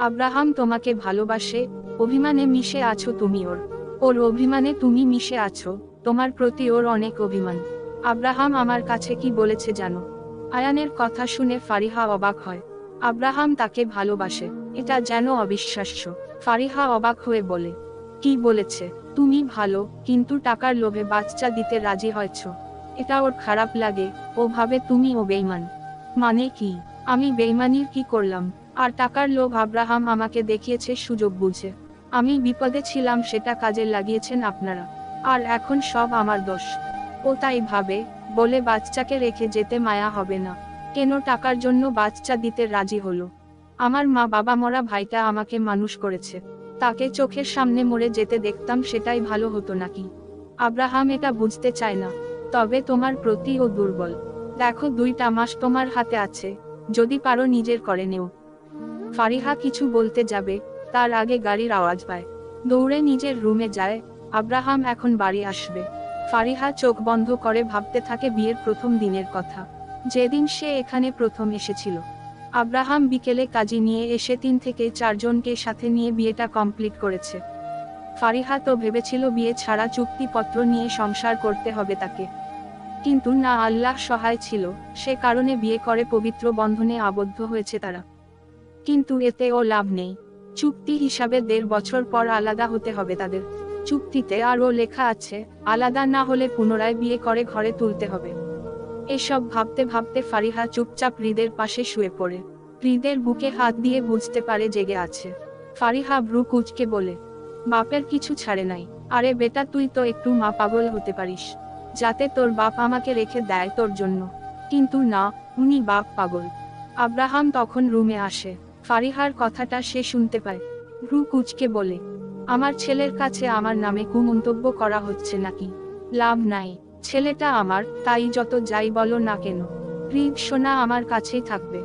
Abraham তোমাকে ভালোবাসে, অভিমানে মিশে আছো তুমি ওর। ওর অভিমানে তুমি মিশে আছো, তোমার প্রতি ওর অনেক অভিমান। আব্রাহাম আমার কাছে কি বলেছে জানো? আয়ানের কথা শুনে ফারিহা অবাক হয়। আব্রাহাম তাকে ভালোবাসে, এটা যেন অবিশ্বাস্য। ফারিহা অবাক হয়ে বলে, কি বলেছে? তুমি ভালো, কিন্তু টাকার লোভে বাচ্চা দিতে রাজি হয়েছ। এটা ওর খারাপ লাগে ও ভাবে তুমি ও বেইমান মানে কি? আমি বেইমানির কি করলাম? আর টাকার লোভ আব্রাহাম আমাকে দেখিয়েছে, সুযোগ বুঝে। আমি বিপদে ছিলাম, সেটা কাজে লাগিয়েছেন আপনারা। আর এখন সব আমার দোষ। ও তাই ভাবে, বলে বাচ্চাকে রেখে যেতে মায়া হবে না। কেন টাকার জন্য বাচ্চা দিতে রাজি হলো? আমার মা বাবা মরা ভাইটা আমাকে মানুষ করেছে। তাকে চোখের সামনে মরে যেতে দেখতাম, সেটাই ভালো হতো নাকি? আব্রাহাম এটা বুঝতে চায় না। তবে তোমার প্রতি ও দুর্বল। দেখো, দুইটা মাস তোমার হাতে আছে। যদি পারো নিজের করে নেও। ফারিহা কিছু বলতে যাবে, তার আগে গাড়ির আওয়াজ পায়। দৌড়ে নিজের রুমে যায়, আব্রাহাম এখন বাড়ি আসবে। ফারিহা চোখ বন্ধ করে ভাবতে থাকে বিয়ের প্রথম দিনের কথা। যেদিন সে এখানে প্রথম এসেছিল। আব্রাহাম বিকেলে কাজী নিয়ে এসে তিন থেকে চারজনকে সাথে নিয়ে বিয়েটা কমপ্লিট করেছে। ফারিহা তো ভেবেছিল বিয়ে ছাড়া চুক্তিপত্র নিয়ে সংসার করতে হবে তাকে। কিন্তু না, আল্লাহ সহায় ছিল, সে কারণে বিয়ে করে পবিত্র বন্ধনে আবদ্ধ হয়েছে তারা। কিন্তু এতে ও লাভ নেই। চুক্তি হিসাবে দেড় বছর পর আলাদা হতে হবে তাদের। চুক্তিতে আরও লেখা আছে, আলাদা না হলে পুনরায় বিয়ে করে ঘরে তুলতে হবে। এসব ভাবতে ভাবতে ফারিহা চুপচাপ হৃদের পাশে শুয়ে পড়ে। হৃদের বুকে হাত দিয়ে বুঝতে পারে জেগে আছে। ফারিহা ব্রু কুচকে বলে, বাপের কিছু ছাড়ে নাই। আরে বেটা, তুই তো একটু মা পাগল হতে পারিস। যাতে তোর বাপ আমাকে রেখে দেয় তোর জন্য। কিন্তু না, উনি বাপ পাগল। আব্রাহাম তখন রুমে আসে। ফারিহার কথাটা সে শুনতে পায়। ভ্রু কুচকে বলে, আমার ছেলের কাছে আমার নামে কুমন্তব্য করা হচ্ছে নাকি? লাভ নাই, ছেলেটা আমার, তাই যত যাই বলো না কেন। হৃদ সোনা আমার কাছেই থাকবে।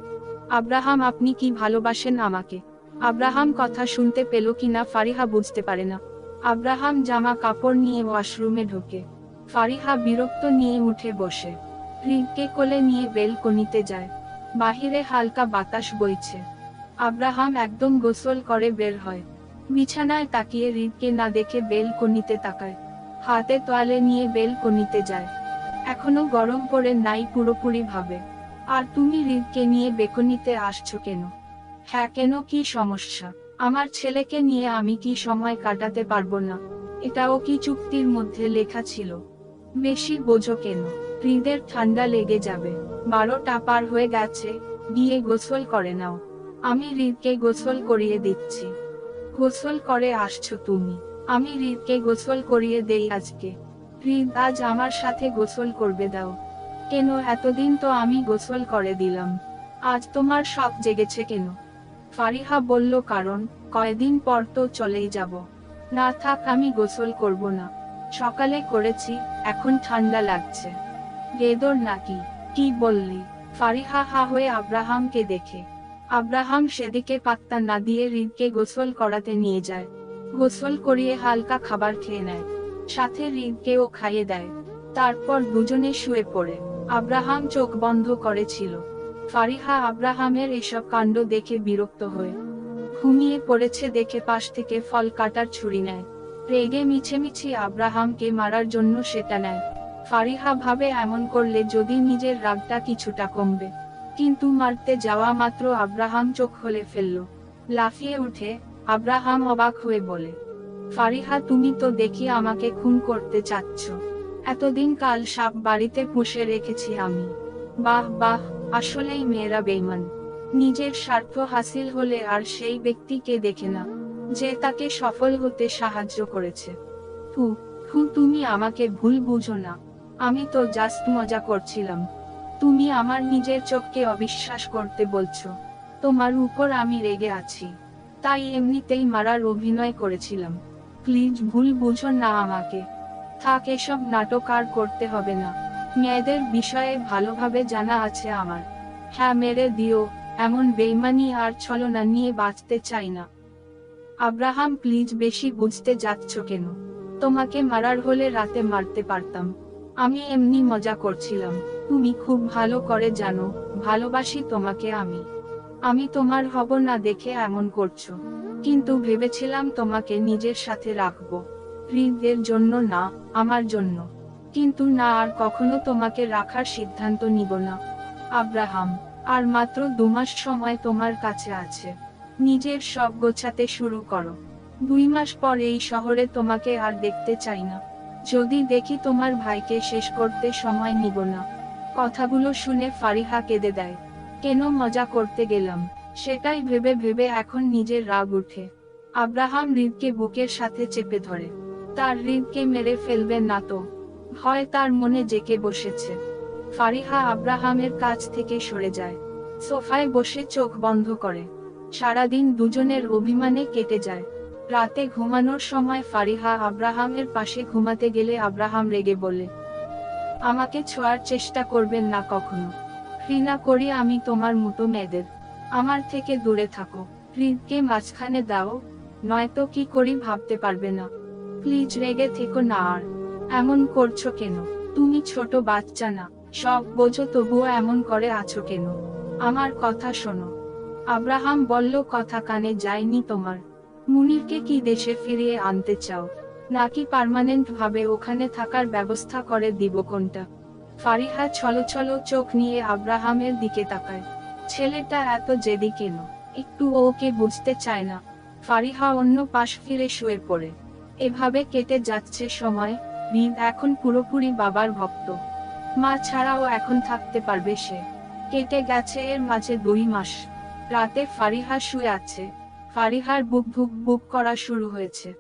আব্রাহাম, আপনি কি ভালোবাসেন আমাকে? আব্রাহাম কথা শুনতে পেল কিনা ফারিহা বুঝতে পারে না। আব্রাহাম জামা কাপড় নিয়ে ওয়াশরুমে ঢোকে। ফারিহা বিরক্ত নিয়ে উঠে বসে। হৃদকে কোলে নিয়ে বেলকনিতে যায়। বাহিরে হালকা বাতাস বইছে। আব্রাহাম একদম গোসল করে বের হয়। বিছানায় তাকিয়ে হৃদকে না দেখে বেলকনিতে তাকায়। হাতে তোয়ালে নিয়ে বেলকনিতে যায়। এখনও গরম পড়ে নাই পুরোপুরি ভাবে আর তুমি হৃদকে নিয়ে বেকনিতে আসছো কেন? হ্যাঁ কেন কি সমস্যা? আমার ছেলেকে নিয়ে আমি কি সময় কাটাতে পারব না? এটাও কি চুক্তির মধ্যে লেখা ছিল? বেশি বোঝো কেন? হৃদের ঠান্ডা লেগে যাবে। বারোটা পার হয়ে গেছে। গিয়ে গোসল করে নাও। আমি হৃদকে গোসল করিয়ে দিচ্ছি। গোসল করে আসছো তুমি। আমি হৃদকে গোসল করিয়ে দেই আজকে। হৃদ, আজ আমার সাথে গোসল করবে দাও। কেন? এতদিন তো আমি গোসল করে দিলাম। আজ তোমার সব জেগেছে কেন? ফারিহা বলল, কারণ, কয়দিন পর তো চলেই যাব। না থাক, আমি গোসল করব না। সকালে করেছি, এখন ঠান্ডা লাগছে। গেদর নাকি? কি বললি? ফারিহা হা হয়ে আব্রাহামকে দেখে। আব্রাহাম সেদিকে পাত্তা না দিয়ে হৃদকে গোসল করাতে নিয়ে যায়। গোসল করিয়ে হালকা খাবার খেয়ে নেয়। সাথে হৃদকেও খাইয়ে দেয়। তারপর দুজনে শুয়ে পড়ে। আব্রাহাম চোখ বন্ধ করেছিল ফারিহা আব্রাহামের এসব কাণ্ড দেখে বিরক্ত হয়ে। ঘুমিয়ে পড়েছে দেখে পাশ থেকে ফল কাটার ছুরি নেয়। রেগে মিছেমিছি আব্রাহামকে মারার জন্য সেটা নেয়। ফারিহা ভাবে এমন করলে যদি নিজের রাগটা কিছুটা কমবে। কিন্তু মারতে যাওয়া মাত্র আব্রাহাম চোখ খুলে ফেলল। লাফিয়ে উঠে আব্রাহাম অবাক হয়ে বলে, ফারিহা, তুমি তো দেখি আমাকে খুন করতে চাচ্ছ। এতদিন কাল সাপ বাড়িতে পুষে রেখেছি আমি। বাহ বাহ, আসলেই মেয়েরা বেইমান নিজের স্বার্থ হাসিল হলে আর সেই ব্যক্তিকে দেখে না, যে তাকে সফল হতে সাহায্য করেছে। থু তুমি আমাকে ভুল বুঝো না। আমি তো জাস্ট মজা করছিলাম। তুমি আমার নিজের চোখকে অবিশ্বাস করতে বলছো। তোমার উপর আমি রেগে আছি। তাই এমনিতেই মারার অভিনয় করেছিলাম। প্লিজ ভুল বুঝো না আমাকে। থাক, এসব নাটক আর করতে হবে না। মেয়েদের বিষয়ে ভালোভাবে জানা আছে আমার। হ্যাঁ মেরে দিও। এমন বেইমানি আর ছলনা নিয়ে বাঁচতে চাই না। আব্রাহাম, প্লিজ বেশি বুঝতে যাচ্ছ কেন? তোমাকে মারার হলে রাতে মারতে পারতাম। আমি এমনি মজা করছিলাম। তুমি খুব ভালো করে জানো, ভালোবাসি তোমাকে আমি। আমি তোমার হব না দেখে এমন করছ। কিন্তু ভেবেছিলাম তোমাকে নিজের সাথে রাখব। হৃদের জন্য না, আমার জন্য। কিন্তু না, আর কখনো তোমাকে রাখার সিদ্ধান্ত নিব না। আব্রাহাম, আর মাত্র দু মাস সময় তোমার কাছে আছে। নিজের সব গোছাতে শুরু করো। দুই মাস পর এই শহরে তোমাকে আর দেখতে চাই না। যদি দেখি তোমার ভাইকে শেষ করতে সময় নিব না। কথাগুলো শুনে ফারিহা কেঁদে দেয়। কেন মজা করতে গেলাম? সেটাই ভেবে ভেবে এখন নিজের রাগ উঠে। আব্রাহাম হৃদকে বুকের সাথে চেপে ধরে। তার হৃদকে মেরে ফেলবে না তো। ভয় তার মনে জেকে বসেছে। ফারিহা আব্রাহামের কাছ থেকে সরে যায়। সোফায় বসে চোখ বন্ধ করে। সারাদিন দুজনের অভিমানে কেটে যায়। রাতে ঘুমানোর সময় ফারিহা আব্রাহামের পাশে ঘুমাতে গেলে আব্রাহাম রেগে বলে, আমাকে ছোঁয়ার চেষ্টা করবেন না কখনো। ঘৃণা করি আমি তোমার মতো মেয়েদের। আমার থেকে দূরে থাকো। হৃদকে মাঝখানে দাও। নয়তো কি করি ভাবতে পারবে না। প্লিজ রেগে থেকো না আর। এমন করছ কেন? তুমি ছোট বাচ্চা না। সব বোঝো তবুও এমন করে আছো কেন? আমার কথা শোনো। আব্রাহাম বলল, কথা কানে যায়নি তোমার। মুনিরকে কি দেশে ফিরিয়ে আনতে চাও? নাকি পার্মানেন্ট ভাবে ওখানে থাকার ব্যবস্থা করে দিব কোনটা? ফারিহা ছলো ছলো চোখ নিয়ে আব্রাহামের দিকে তাকায়। ছেলেটা এত জেদি কেন? একটু ওকে বুঝতে চায় না। ফারিহা অন্য পাশ ফিরে শুয়ে পড়ে। এভাবে কেটে যাচ্ছে সময় রিদ এখন পুরোপুরি বাবার ভক্ত। মা ছাড়াও এখন থাকতে পারবে সে। কেটে গেছে এর মাঝে দুই মাস। রাতে ফারিহা শুয়ে আছে। ফারিহার বুক বুক বুক করা শুরু হয়েছে।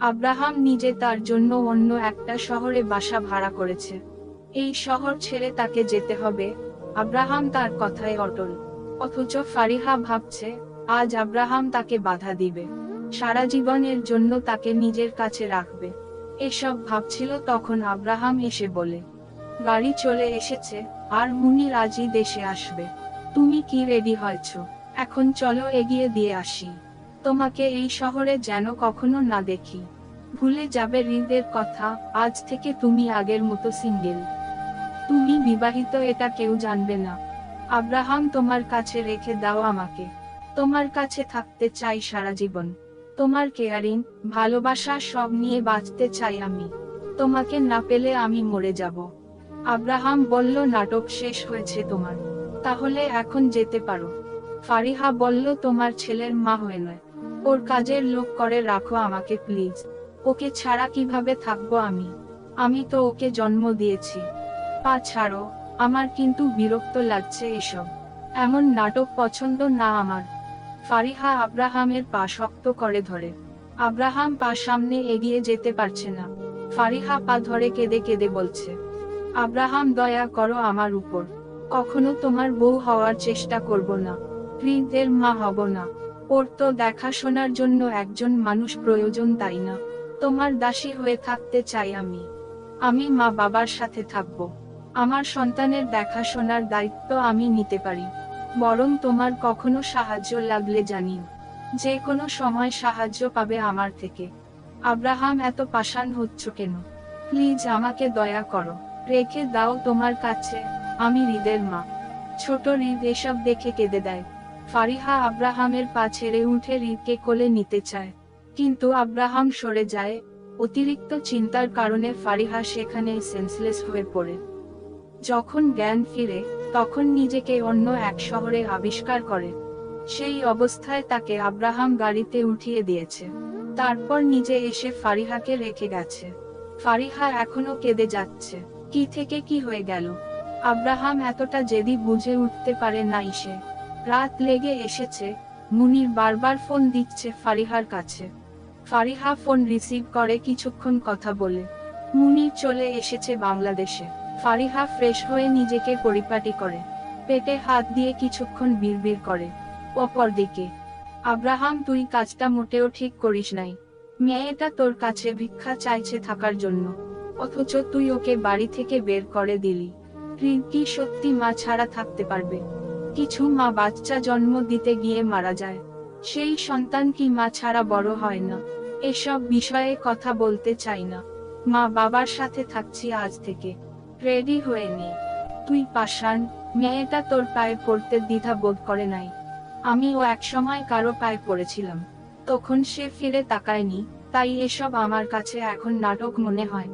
আব্রাহাম নিজে তার জন্য অন্য একটা শহরে বাসা ভাড়া করেছে। এই শহর ছেড়ে তাকে যেতে হবে, আব্রাহাম তার কথায় অটল। অথচ ফারিহা ভাবছে, আজ আব্রাহাম তাকে বাধা দিবে। সারা জীবনের জন্য তাকে নিজের কাছে রাখবে। এসব ভাবছিল তখন আব্রাহাম এসে বলে, গাড়ি চলে এসেছে, আর মুনির আজই দেশে আসবে। তুমি কি রেডি হয়েছ? এখন চলো এগিয়ে দিয়ে আসি। তোমাকে এই শহরে যেন কখনো না দেখি। ভুলে যাবে হৃদের কথা, আজ থেকে তুমি আগের মতো সিঙ্গেল তুমি বিবাহিত, এটা কেউ জানবে না। আব্রাহাম, তোমার কাছে রেখে দাও আমাকে। তোমার কাছে থাকতে চাই সারা জীবন। তোমার কেয়ারিং ভালোবাসা সব নিয়ে বাঁচতে চাই আমি। তোমাকে না পেলে আমি মরে যাব। আব্রাহাম বলল, নাটক শেষ হয়েছে তোমার। তাহলে এখন যেতে পারো। ফারিহা বলল, তোমার ছেলের মা হয়ে নয়। ওর কাজের লোক করে, রাখো আমাকে প্লিজ ওকে ছাড়া কীভাবে থাকব আমি? আমি তো ওকে জন্ম দিয়েছি। পা ছাড়ো, আমার কিন্তু বিরক্ত লাগছে এসব। এমন নাটক পছন্দ না আমার। ফারিহা আব্রাহামের পা শক্ত করে ধরে। আব্রাহাম পা সামনে এগিয়ে যেতে পারছে না। ফারিহা পা ধরে কেঁদে কেঁদে বলছে, আব্রাহাম, দয়া করো আমার উপর। কখনো তোমার বউ হওয়ার চেষ্টা করব না। হৃদের মা হব না। ওর তো দেখাশোনার জন্য একজন মানুষ প্রয়োজন তাই না? তোমার দাসী হয়ে থাকতে চাই আমি। আমি মা বাবার সাথে থাকব। আমার সন্তানের দেখাশোনার দায়িত্ব আমি নিতে পারি। বরং তোমার কখনো সাহায্য লাগলে জানিও। যে কোনো সময় সাহায্য পাবে আমার থেকে। আব্রাহাম, এত পাষাণ হচ্ছ কেন? প্লিজ আমাকে দয়া করো। রেখে দাও তোমার কাছে। আমি হৃদের মা। ছোট হৃদ এসব দেখে কেঁদে দেয়। ফারিহা আব্রাহামের পা ছেড়ে উঠে হৃদকে কোলে নিতে চায়। কিন্তু আব্রাহাম সরে যায়, অতিরিক্ত চিন্তার কারণে ফারিহা সেখানে সেন্সলেস হয়ে পড়ে। যখন জ্ঞান ফিরে, তখন নিজেকে অন্য এক শহরে আবিষ্কার করে। সেই অবস্থায় তাকে আব্রাহাম গাড়িতে উঠিয়ে দিয়েছে। তারপর নিজে এসে ফারিহাকে রেখে গেছে। ফারিহা এখনও কেঁদে যাচ্ছে, কি থেকে কি হয়ে গেল? আব্রাহাম এতটা জেদি বুঝে উঠতে পারে নাই সে। রাত লেগে এসেছে। মুনির বারবার ফোন দিচ্ছে ফারিহার কাছে। ফারিহা ফোন রিসিভ করে কিছুক্ষণ কথা বলে। মুনির চলে এসেছে বাংলাদেশে। ফারিহা ফ্রেশ হয়ে নিজেকে পরিপাটি করে। পেটে হাত দিয়ে কিছুক্ষণ বিড়বিড় করে। অপরদিকে, আব্রাহাম, তুই কাজটা মোটেও ঠিক করিস নাই। মেয়েটা তোর কাছে ভিক্ষা চাইছে থাকার জন্য। অথচ তুই ওকে বাড়ি থেকে বের করে দিলি। কি সত্যি মা ছাড়া থাকতে পারবে? কিছু মা বাচ্চা জন্ম দিতে গিয়ে মারা যায়। সেই সন্তান কি মা ছাড়া বড় হয় না। এসব বিষয়ে কথা বলতে চাই না। মা বাবার সাথে থাকছি আজ থেকে। রেডি হয়ে নে। তুই পাষাণ, মেয়েটা তোর পায়ে পড়তে দ্বিধা বোধ করে নাই। আমিও একসময় কারও পায়ে পড়েছিলাম। তখন সে ফিরে তাকায়নি, তাই এসব আমার কাছে এখন নাটক মনে হয়।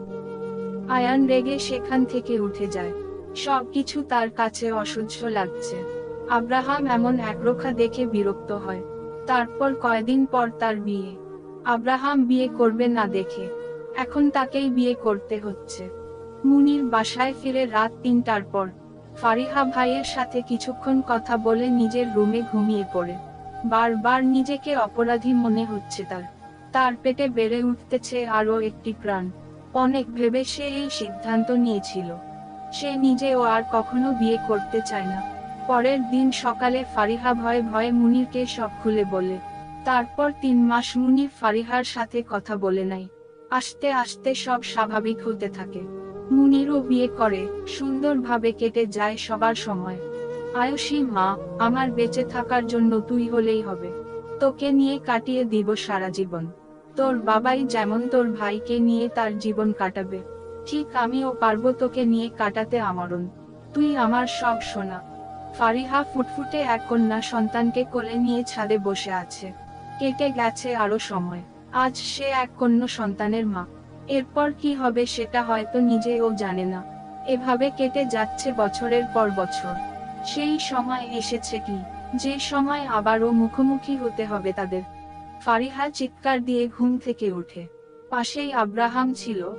আয়ান রেগে সেখান থেকে উঠে যায়। সবকিছু তার কাছে অসহ্য লাগছে। আব্রাহাম এমন একরোখা দেখে বিরক্ত হয়। তারপর কয়দিন পর তার বিয়ে। আব্রাহাম বিয়ে করবে না দেখে। এখন তাকেই বিয়ে করতে হচ্ছে। মুনির বাসায় ফিরে রাত তিনটার পর। ফারিহা ভাইয়ের সাথে কিছুক্ষণ কথা বলে নিজের রুমে ঘুমিয়ে পড়ে। বারবার নিজেকে অপরাধী মনে হচ্ছে তার। তার পেটে বেড়ে উঠতেছে আরও একটি প্রাণ। অনেক ভেবে সে এই সিদ্ধান্ত নিয়েছিল। সে নিজেও আর কখনো বিয়ে করতে চায় না। পরের দিন সকালে ফারিহা ভয়ে ভয়ে মুনিরকে সব খুলে বলে। তারপর তিন মাস মুনির ফারিহার সাথে কথা বলে নাই। আস্তে আস্তে সব স্বাভাবিক হতে থাকে। মুনিরও বিয়ে করে, সুন্দরভাবে কেটে যায় সবার সময়। আয়ুষী মা, আমার বেঁচে থাকার জন্য তুই হলেই হবে। তোকে নিয়ে কাটিয়ে দিব সারা জীবন। তোর বাবাই যেমন তোর ভাইকে নিয়ে তার জীবন কাটাবে। ঠিক আমিও পারব তোকে নিয়ে কাটাতে আমরণ। তুই আমার সব সোনা। ফারিহা ফুটফুটে এক কন্যা সন্তানকে কোলে নিয়ে ছাদে বসে আছে। কেটে গেছে আরও সময়। আজ সে এক কন্যা সন্তানের মা। এরপর কি হবে সেটা হয়তো নিজেও জানে না। এভাবে কেটে যাচ্ছে বছরের পর বছর। সেই সময় এসেছে কি? যে সময় আবারও মুখোমুখি হতে হবে তাদের। ফারিহা চিৎকার দিয়ে ঘুম থেকে ওঠে। পাশেই আব্রাহাম ছিল।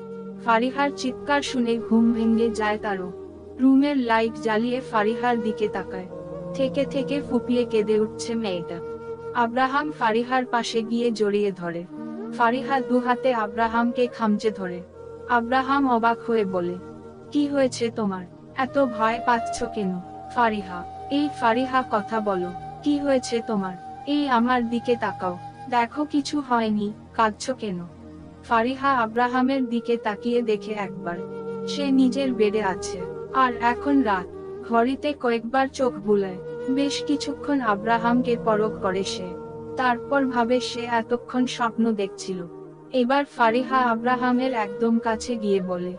ফারিহার চিৎকার শুনে ঘুম ভেঙে যায় তারও। রুমের লাইট জ্বালিয়ে ফারিহার দিকে তাকায়। থেকে থেকে ফুপিয়ে কেঁদে উঠছে মেয়েটা। আব্রাহাম ফারিহার পাশে গিয়ে জড়িয়ে ধরে। ফারিহা দু হাতে আব্রাহামকে খামচে ধরে। আব্রাহাম অবাক হয়ে বলে, কি হয়েছে তোমার? এত ভয় পাচ্ছ কেন? ফারিহা, এই ফারিহা কথা বলো। কি হয়েছে তোমার? এই আমার দিকে তাকাও। দেখো কিছু হয়নি, কাঁদছ কেন? ফারিহা আব্রাহামের দিকে তাকিয়ে দেখে একবার। সে নিজের বেডে আছে। আর এখন রাত, ঘড়িতে কয়েকবার চোখ বুলায়। বেশ কিছুক্ষণ আব্রাহামকে পরখ করে সে। তারপর ভাবে সে এতক্ষণ স্বপ্ন দেখছিল। এবার ফারিহা আব্রাহামের একদম কাছে গিয়ে বলে,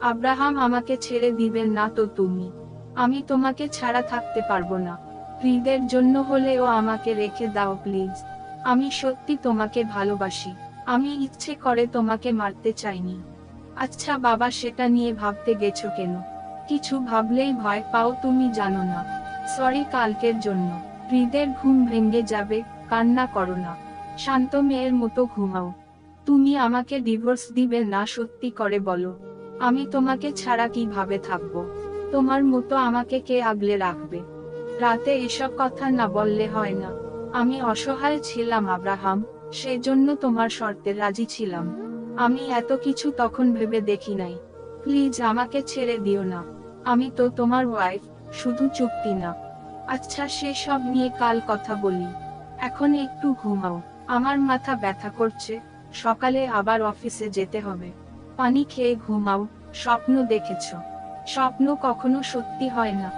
আব্রাহাম আমাকে ছেড়ে দিবেন না তো তুমি। আমি তোমাকে ছাড়া থাকতে পারব না। হৃদের জন্য হলেও আমাকে রেখে দাও, প্লিজ। আমি সত্যি তোমাকে ভালোবাসি। আমি ইচ্ছে করে তোমাকে মারতে চাইনি। আচ্ছা বাবা, সেটা নিয়ে ভাবতে গেছো কেন? কিছু ভাবলেই ভয় পাও তুমি জানো না। সরি কালকের জন্য। হৃদের ঘুম ভেঙে যাবে, কান্না করো না। শান্ত মেয়ের মতো ঘুমাও। তুমি আমাকে ডিভোর্স দিবে না সত্যি করে বলো। আমি তোমাকে ছাড়া কীভাবে থাকব? তোমার মতো আমাকে কে আগলে রাখবে? রাতে এসব কথা না বললে হয় না। আমি অসহায় ছিলাম আব্রাহাম, সেজন্য তোমার শর্তে রাজি ছিলাম। আমি এত কিছু তখন ভেবে দেখি নাই। প্লিজ আমাকে ছেড়ে দিও না। আমি তো তোমার ওয়াইফ শুধু চুক্তি না। আচ্ছা সেসব নিয়ে কাল কথা বলি। এখন একটু ঘুমাও। আমার মাথা ব্যথা করছে। সকালে আবার অফিসে যেতে হবে। পানি খেয়ে ঘুমাও। স্বপ্ন দেখেছ। স্বপ্ন কখনো সত্যি হয় না।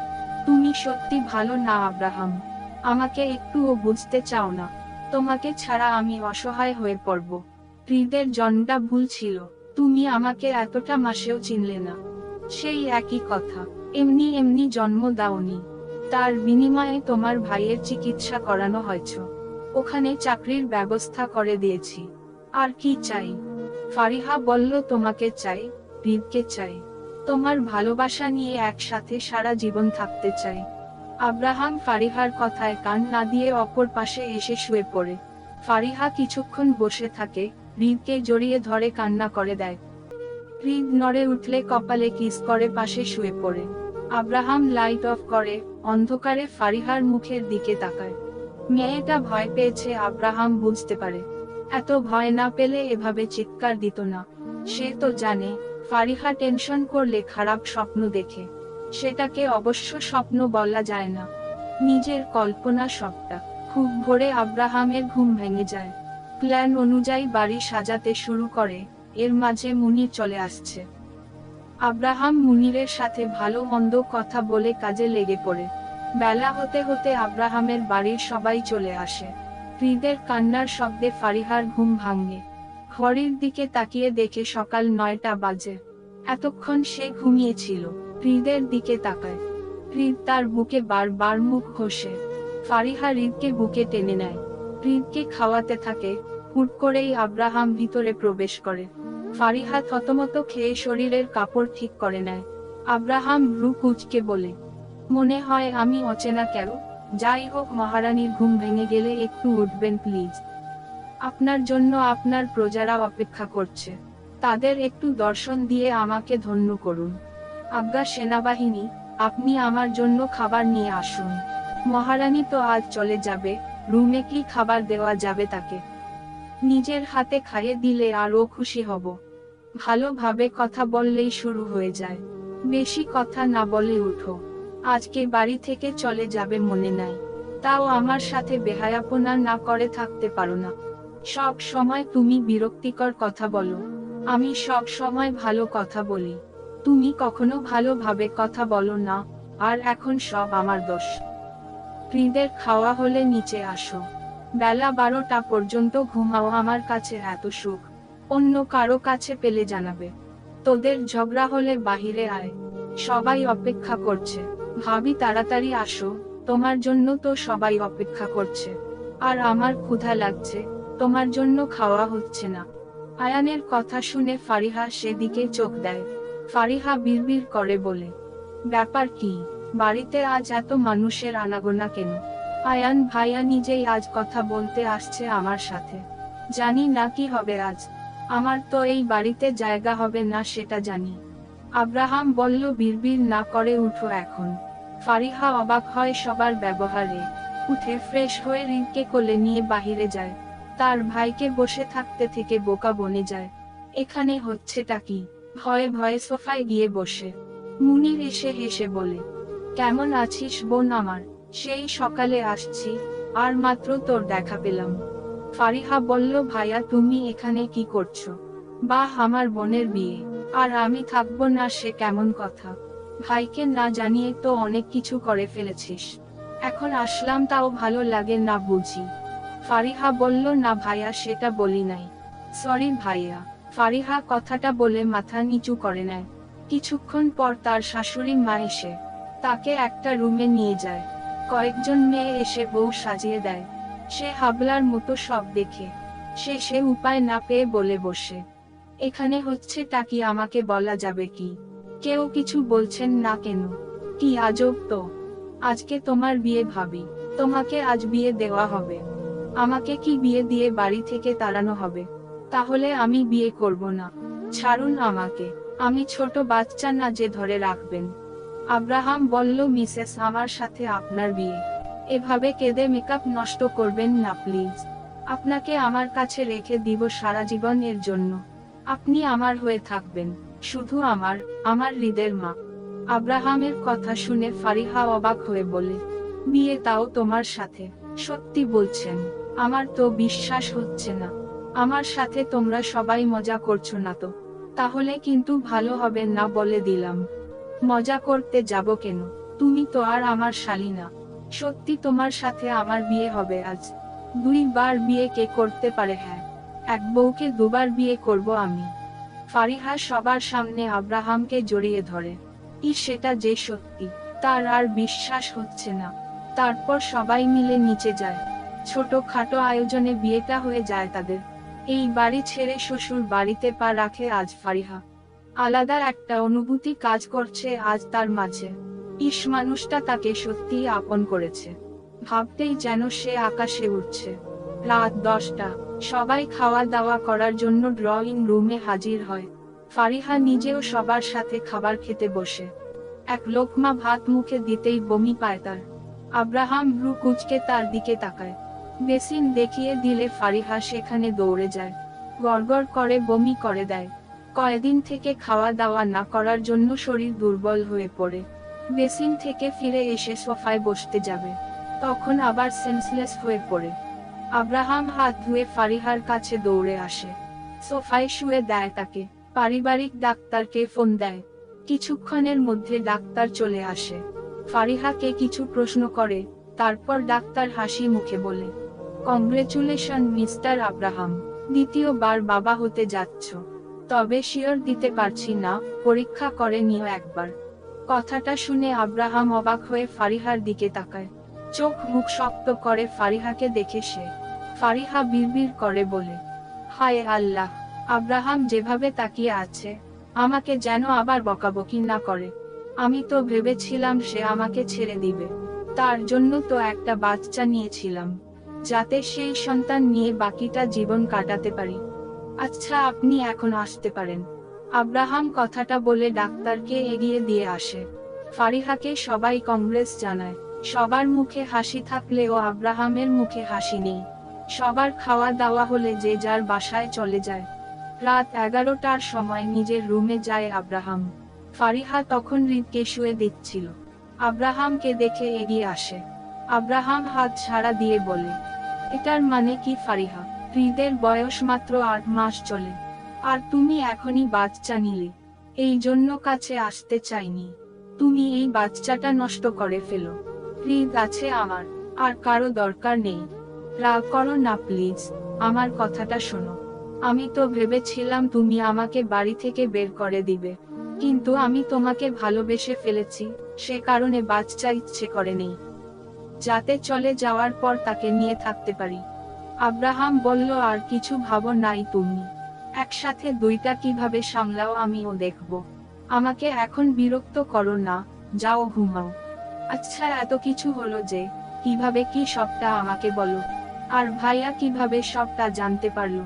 তুমি সত্যি ভালো না, আব্রাহাম। আমাকে একটুও বুঝতে চাও না। তোমাকে ছাড়া আমি অসহায় হয়ে পড়ব। হৃদের জন্মটা ভুল ছিল। তুমি আমাকে এতটা মাসেও চিনলে না। সেই একই কথা, এমনি এমনি জন্ম দাওনি। তার বিনিময়ে তোমার ভাইয়ের চিকিৎসা করানো হয়েছ। ওখানে চাকরির ব্যবস্থা করে দিয়েছি। আর কি চাই? ফারিহা বলল, তোমাকে চাই, হৃদকে চাই। তোমার ভালোবাসা নিয়ে একসাথে সারা জীবন থাকতে চাই। আব্রাহাম ফারিহার কথায় কান না দিয়ে অপর পাশে এসে শুয়ে পড়ে। ফারিহা কিছুক্ষণ বসে থাকে, হৃদকে জড়িয়ে ধরে কান্না করে দেয়। হৃদ নড়ে উঠলে কপালে কিস করে, পাশে শুয়ে পড়ে। আব্রাহাম লাইট অফ করে, অন্ধকারে ফারিহার মুখের দিকে তাকায়। মেয়েটা ভয় পেয়েছে, আব্রাহাম বুঝতে পারে। এত ভয় না পেলে এভাবে চিৎকার দিত না। সে তো জানে, ফারিহা টেনশন করলে খারাপ স্বপ্ন দেখে। সেটাকে অবশ্য স্বপ্ন বলা যায় না। নিজের কল্পনা সবটা। খুব ভোরে আব্রাহামের ঘুম ভেঙে যায়। প্ল্যান অনুযায়ী বাড়ি সাজাতে শুরু করে। এর মাঝে মুনির চলে আসছে। আব্রাহাম মুনিরের সাথে ভালো মন্দ কথা বলে কাজে লেগে পড়ে। বেলা হতে হতে আব্রাহামের বাড়ির সবাই চলে আসে। হৃদের কান্নার শব্দে ফারিহার ঘুম ভাঙে। ঘড়ির দিকে তাকিয়ে দেখে সকাল নয়টা বাজে। এতক্ষণ সে ঘুমিয়েছিল। হৃদের দিকে তাকায়। হৃদ তার বুকে বারবার মুখ ঘষে। ফারিহা হৃদকে বুকে টেনে নেয়। হৃদকে খাওয়াতে থাকে। হুট করেই আব্রাহাম ভিতরে প্রবেশ করে। ফারিহা থতমত খেয়ে শরীরের কাপড় ঠিক করে নেয়। আব্রাহাম ভ্রু কুচকে বলে, মনে হয় আমি অচেনা কেন? যাই হোক মহারানীর ঘুম ভেঙে গেলে একটু উঠবেন প্লিজ। আপনার জন্য আপনার প্রজারা অপেক্ষা করছে। তাদের একটু দর্শন দিয়ে আমাকে ধন্য করুন। আজ্ঞা সেনাবাহিনী, আপনি আমার জন্য খাবার নিয়ে আসুন। মহারানী তো আজ চলে যাবে, রুমে কি খাবার দেওয়া যাবে তাকে? নিজের হাতে খাইয়ে দিলে আরও খুশি হব। ভালোভাবে কথা বললেই শুরু হয়ে যায়। বেশি কথা না বলে উঠো। আজকে বাড়ি থেকে চলে যাবে মনে নাই। তাও আমার সাথে বেহায়াপনা না করে থাকতে পারো না। সব সময় তুমি বিরক্তিকর কথা বলো। আমি সব সময় ভালো কথা বলি। তুমি কখনো ভালোভাবে কথা বলো না। আর এখন সব আমার দোষ। হৃদের খাওয়া হলে নিচে আসো। বেলা বারোটা পর্যন্ত ঘুমাও, আমার কাছে এত সুখ। অন্য কারও কাছে পেলে জানাবে। তোদের ঝগড়া হলে বাহিরে আয়। সবাই অপেক্ষা করছে। ভাবি, তাড়াতাড়ি আসো। তোমার জন্য তো সবাই অপেক্ষা করছে। আর আমার ক্ষুধা লাগছে। তোমার জন্য খাওয়া হচ্ছে না। আয়ানের কথা শুনে ফারিহা সেদিকে চোখ দেয়। ফারিহা বিড়বিড় করে বলে, ব্যাপার কি? বাড়িতে আজ এত মানুষের আনাগোনা কেন? আয়ান ভাইয়া নিজেই আজ কথা বলতে আসছে আমার সাথে। জানি না কি হবে আজ। আমার তো এই বাড়িতে জায়গা হবে না সেটা জানি। আব্রাহাম বলল, বিড়বিড় না করে উঠো এখন। ফারিহা অবাক হয় সবার ব্যবহারে। উঠে ফ্রেশ হয়ে রিংকে কোলে নিয়ে বাহিরে যায়। তার ভাইকে বসে থাকতে থেকে বোকা বনে যায়। এখানে হচ্ছেটা কি? ভয়ে ভয়ে সোফায় গিয়ে বসে। মুনির এসে হেসে বলে, কেমন আছিস বোন আমার? সেই সকালে আসছি, আর মাত্র তোর দেখা পেলাম। ফারিহা বলল, ভাইয়া, তুমি এখানে কি করছ? বাহ, আমার বোনের বিয়ে। আর আমি থাকব না, সে কেমন কথা। ভাইকে না জানিয়ে তো অনেক কিছু করে ফেলেছিস। এখন আসলাম, তাও ভালো লাগে না বুঝি। ফারিহা বলল, না ভাইয়া, সেটা বলি নাই। সরি ভাইয়া। ফারিহা কথাটা বলে মাথা নিচু করে নেয়। কিছুক্ষণ পর তার শাশুড়ি মা এসে তাকে একটা রুমে নিয়ে যায়। কয়েকজন মেয়ে এসে বউ সাজিয়ে দেয়। সে হাবলার মতো সব দেখে। সে সে উপায় না পেয়ে বলে বসে। এখানে হচ্ছে তা কি আমাকে বলা যাবে কি? কেউ কিছু বলছেন না কেন? কি আজব তো। আজকে তোমার বিয়ে ভাবি। তোমাকে আজ বিয়ে দেওয়া হবে। আমাকে কি বিয়ে দিয়ে বাড়ি থেকে তাড়ানো হবে? তাহলে আমি বিয়ে করব না। ছাড়ুন আমাকে। আমি ছোট বাচ্চা না যে ধরে রাখবেন। আব্রাহাম বলল, মিসেস, আমার সাথে আপনার বিয়ে। এভাবে কেঁদে মেকআপ নষ্ট করবেন না, প্লিজ। আপনাকে আমার কাছে রেখে দিব সারা জীবন এর জন্য। আপনি আমার হয়ে থাকবেন, শুধু আমার আমার হৃদের মা। আব্রাহামের কথা শুনে ফারিহা অবাক হয়ে বলে, বিয়ে তাও তোমার সাথে। সত্যি বলছেন, আমার তো বিশ্বাস হচ্ছে না। আমার সাথে তোমরা সবাই মজা করছ না তো। তাহলে কিন্তু ভালো হবে না বলে দিলাম। মজা করতে যাব কেন? তুমি তো আর আমার শালি না। সত্যি তোমার সাথে আমার বিয়ে হবে আজ। দুইবার বিয়ে কে করতে পারে হ্যাঁ। এক বউকে দুবার বিয়ে করব আমি। ফারিহা সবার সামনে আব্রাহামকে জড়িয়ে ধরে। ই সেটা যে সত্যি, তার আর বিশ্বাস হচ্ছে না। তারপর সবাই মিলে নিচে যায়। ছোট খাটো আয়োজনে বিয়েটা হয়ে যায় তাদের। এই বাড়ি ছেড়ে শ্বশুর বাড়িতে পা রাখে আজ ফারিহা। আলাদা একটা অনুভূতি কাজ করছে আজ তার মাঝে। ইস, মানুষটা তাকে সত্যিই আপন করেছে। ভাবতেই যেন সে আকাশে উঠছে রাত দশটা। সবাই খাওয়া দাওয়া করার জন্য ড্রয়িং রুমে হাজির হয়। ফারিহা নিজেও সবার সাথে খাবার খেতে বসে। এক লোকমা ভাত মুখে দিতেই বমি পায় তার। আব্রাহাম ভ্রু কুচকে তার দিকে তাকায়। বেসিন দেখিয়ে দিলে ফারিহা সেখানে দৌড়ে যায়। গড়গড় করে বমি করে দেয়। কয়েকদিন থেকে খাওয়া দাওয়া না করার জন্য শরীর দুর্বল হয়ে পড়ে। বেসিন থেকে ফিরে এসে সোফায় বসতে যাবে। তখন আবার সেন্সলেস হয়ে পড়ে। আব্রাহাম হাত ধুয়ে ফারিহার কাছে দৌড়ে আসে। সোফায় শুয়ে দেয় তাকে। পারিবারিক ডাক্তারকে ফোন দেয়। কিছুক্ষণের মধ্যে ডাক্তার চলে আসে। ফারিহাকে কিছু প্রশ্ন করে, তারপর ডাক্তার হাসি মুখে বলে, কংগ্রেচুলেশন, মিস্টার আব্রাহাম। দ্বিতীয়বার বাবা হতে যাচ্ছ। তবে শিওর দিতে পারছি না, পরীক্ষা করে নিও একবার। কথাটা শুনে আব্রাহাম অবাক হয়ে ফারিহার দিকে তাকায়। চোখ মুখ শক্ত করে ফারিহাকে দেখে সে। ফারিহা বিড়বিড় করে বলে, হায় আল্লাহ, আব্রাহাম যেভাবে তাকিয়ে আছে, আমাকে যেন আবার বকাবকি না করে। আমি তো ভেবেছিলাম সে আমাকে ছেড়ে দিবে। তার জন্য তো একটা বাচ্চা নিয়েছিলাম, যাতে সেই সন্তান নিয়ে বাকিটা জীবন কাটাতে পারি। আচ্ছা আপনি এখন আসতে পারেন। আব্রাহাম কথাটা বলে ডাক্তারকে এগিয়ে দিয়ে আসে। ফারিহাকে সবাই কংগ্রেস জানায়। সবার মুখে হাসি থাকলেও আব্রাহামের মুখে হাসি নেই। সবার খাওয়া দাওয়া হলে যে যার বাসায় চলে যায়। রাত এগারোটার সময় নিজের রুমে যায় আব্রাহাম। ফারিহা তখন হৃদকে শুয়ে দিচ্ছিল আব্রাহামকে দেখে এগিয়ে আসে। আব্রাহাম হাত ছাড়া দিয়ে বলে, এটার মানে কি ফারিহা? হৃদের বয়স মাত্র আট মাস চলে। আর তুমি এখনই বাচ্চা নিলে। এই জন্য কাছে আসতে চাইনি। তুমি এই বাচ্চাটা নষ্ট করে ফেলো। হৃদ আছে আমার। আর কারও দরকার নেই। রাগ করো না, প্লিজ। আমার কথাটা শোনো। আমি তো ভেবেছিলাম তুমি আমাকে বাড়ি থেকে বের করে দিবে। কিন্তু আমি তোমাকে ভালোবেসে ফেলেছি। সে কারণে বাচ্চা ইচ্ছে করে নেই। যাতে চলে যাওয়ার পর তাকে নিয়ে থাকতে পারি। আব্রাহাম বলল, আর কিছু ভাবো নাই তুমি। একসাথে দুইটা কীভাবে সামলাও আমিও দেখব। আমাকে এখন বিরক্ত করো না, যাও ঘুমাও। আচ্ছা এত কিছু হলো যে, কীভাবে কি সবটা আমাকে বলো। আর ভাইয়া কীভাবে সবটা জানতে পারল।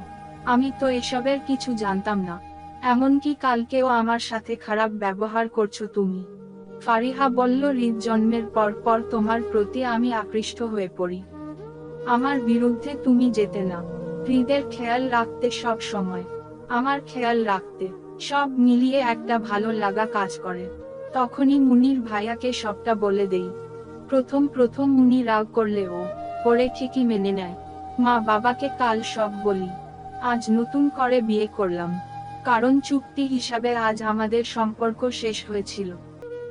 আমি তো এসবের কিছু জানতাম না। এমনকি কালকেও আমার সাথে খারাপ ব্যবহার করছ তুমি। ফারিহা বলল হৃদ জন্মের পর পর তোমার প্রতি আমি আকৃষ্ট হয়ে পড়ি। আমার বিরুদ্ধে তুমি যেতে না। হৃদের খেয়াল রাখতে সব সময়। আমার খেয়াল রাখতে। সব মিলিয়ে একটা ভালো লাগা কাজ করে। তখনই মুনির ভাইয়াকে সবটা বলে দেই। প্রথম প্রথম মুনি রাগ করলে ও পরে ঠিকই মেনে নেয়। মা বাবাকে কাল সব বলি। আজ নতুন করে বিয়ে করলাম। কারণ চুক্তি হিসাবে আজ আমাদের সম্পর্ক শেষ হয়েছিল।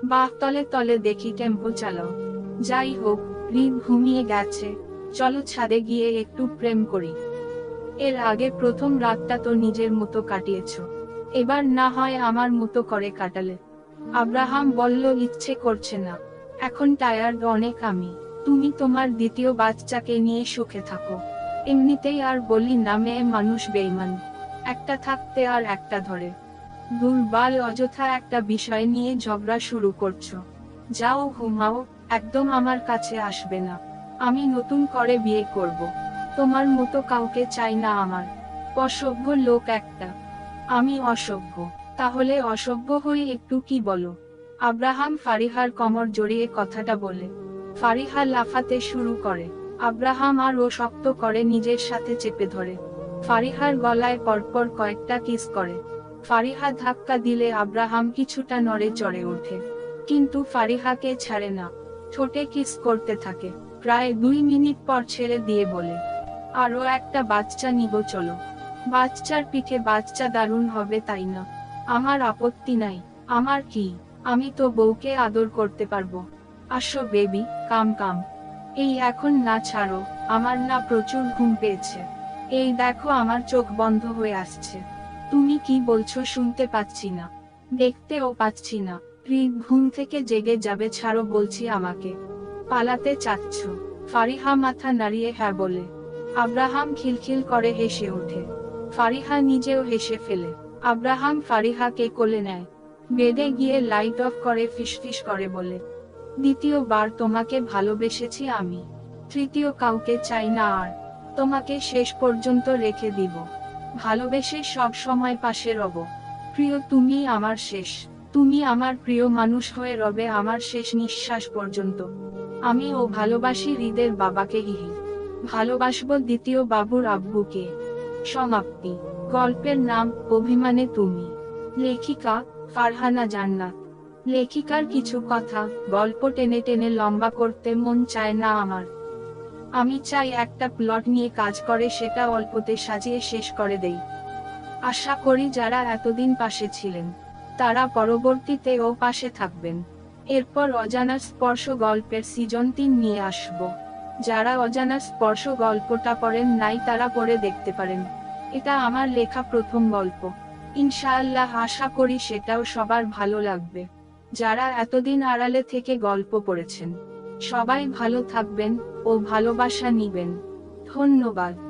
বাহ, তলে তলে দেখি টেম্পো চালাও। যাই হোক হৃদ ঘুমিয়ে গেছে। চলো ছাদে গিয়ে একটু প্রেম করি। এর আগে প্রথম রাতটা তো নিজের মতো কাটিয়েছ। এবার না হয় আমার মতো করে কাটালে। আব্রাহাম বলল, ইচ্ছে করছে না। এখন টায়ার্ড অনেক আমি। তুমি তোমার দ্বিতীয় বাচ্চাকে নিয়ে সুখে থাকো। এমনিতেই আর বলি না, মেয়ে মানুষ বেইমান একটা থাকতে আর একটা ধরে। দুর্বাল অযথা একটা বিষয় নিয়ে ঝগড়া শুরু করছ। যাও, ঘুমাও, একদম আমার কাছে আসবে না। আমি নতুন করে বিয়ে করব। তোমার মতো কাউকে চাই না আমার। অসভ্য লোক একটা। আমি অসভ্য। তাহলে অসভ্য হয়ে একটু কি বলো? আব্রাহাম ফারিহার কমর জড়িয়ে কথাটা বলে। ফারিহা লাফাতে শুরু করে। আব্রাহাম আর ও শক্ত করে নিজের সাথে চেপে ধরে। ফারিহার গলায় পরপর কয়েকটা কিস করে। ফারিহা ধাক্কা দিলে আব্রাহাম কিছুটা নড়ে চড়ে ওঠে। কিন্তু ফারিহাকে ছাড়ে না। ঠোঁটে কিস করতে থাকে। প্রায় দুই মিনিট পর ছেড়ে দিয়ে বলে, আরও একটা বাচ্চা নিব, চলো। বাচ্চার পিঠে বাচ্চা দারুণ হবে, তাই না? আমার আপত্তি নাই। আমার কি? আমি তো বউকে আদর করতে পারব। আসো, বেবি, কাম কাম। এই এখন না ছাড়ো, আমার না প্রচুর ঘুম পেয়েছে। এই দেখো, আমার চোখ বন্ধ হয়ে আসছে। তুমি কি বলছো শুনতে পাচ্ছি না। দেখতেও পাচ্ছি না। ঘুম থেকে জেগে যাবে, ছাড়ো বলছি আমাকে। পালাতে চাচ্ছ। ফারিহা মাথা নাড়িয়ে হ্যাঁ বলে। আব্রাহাম খিলখিল করে হেসে ওঠে। ফারিহা নিজেও হেসে ফেলে। আব্রাহাম ফারিহাকে কোলে নেয়। বেডে গিয়ে লাইট অফ করে ফিসফিস করে বলে, দ্বিতীয়বার তোমাকে ভালোবেসেছি আমি। তৃতীয় কাউকে চাই না আর। তোমাকে শেষ পর্যন্ত রেখে দিব। ভালোবেসে সব সময় পাশে রব। প্রিয়, তুমি আমার শেষ। তুমি আমার প্রিয় মানুষ হয়ে রবে আমার শেষ নিঃশ্বাস পর্যন্ত। আমি ও ভালোবাসি হৃদের বাবাকে হিহি ভালোবাসব দ্বিতীয় বাবুর আব্বুকে। সমাপ্তি। গল্পের নাম, অভিমানে তুমি। লেখিকা, ফারহানা জান্নাত। লেখিকার কিছু কথা, গল্প টেনে টেনে লম্বা করতে মন চায় না আমার। আমি চাই একটা প্লট নিয়ে কাজ করে সেটা অল্পতে সাজিয়ে শেষ করে দেই। আশা করি যারা এতদিন পাশে ছিলেন, তারা পরবর্তীতেও পাশে থাকবেন। এরপর অজানা স্পর্শ গল্পের সিজন তিন নিয়ে আসব। যারা অজানা স্পর্শ গল্পটা পড়েন নাই তারা পড়ে দেখতে পারেন। এটা আমার লেখা প্রথম গল্প। ইনশাআল্লাহ আশা করি সেটাও সবার ভালো লাগবে। যারা এতদিন আড়ালে থেকে গল্প পড়েছেন, সবাই ভালো থাকবেন ও ভালোবাসা নিবেন। ধন্যবাদ।